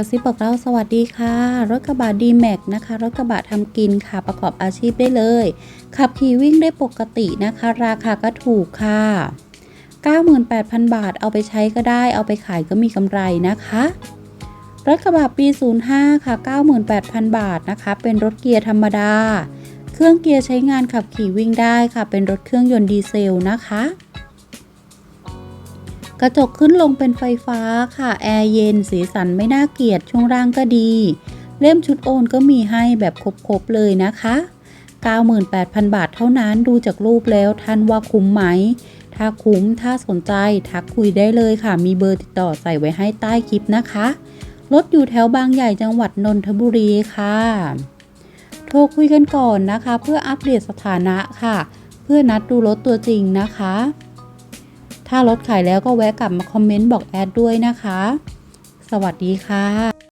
กระซิบบอกเราสวัสดีค่ะ รถกระบะดีแม็กนะคะ รถกระบะทำกินค่ะ ประกอบอาชีพได้เลย ขับขี่วิ่งได้ปกตินะคะ ราคาก็ถูกค่ะ 98,000 บาทเอาไปใช้ก็ได้ เอาไปขายก็มีกำไรนะคะ รถกระบะปี 05 ค่ะ 98,000 บาทนะคะ เป็นรถเกียร์ธรรมดา เครื่องเกียร์ใช้งานขับขี่วิ่งได้ค่ะ เป็นรถเครื่องยนต์ดีเซลนะคะ กระจกขึ้นลงเป็นไฟฟ้าค่ะ แอร์เย็น สีสันไม่น่าเกลียด ช่วงล่างก็ดี เล่มชุดโอนก็มีให้แบบครบๆเลยนะคะ 98,000 บาทเท่านั้นดูจากรูปแล้วท่านว่าคุ้มไหม ถ้าคุ้มถ้าสนใจทักคุยได้เลยค่ะ มีเบอร์ติดต่อใส่ไว้ให้ใต้คลิปนะคะรถอยู่แถวบางใหญ่จังหวัดนนทบุรีค่ะ โทรคุยกันก่อนนะคะ เพื่ออัปเดตสถานะค่ะ เพื่อนัดดูรถตัวจริงนะคะ ถ้ารถขายแล้วก็แวะกลับมาคอมเมนต์บอกแอดด้วยนะคะ สวัสดีค่ะ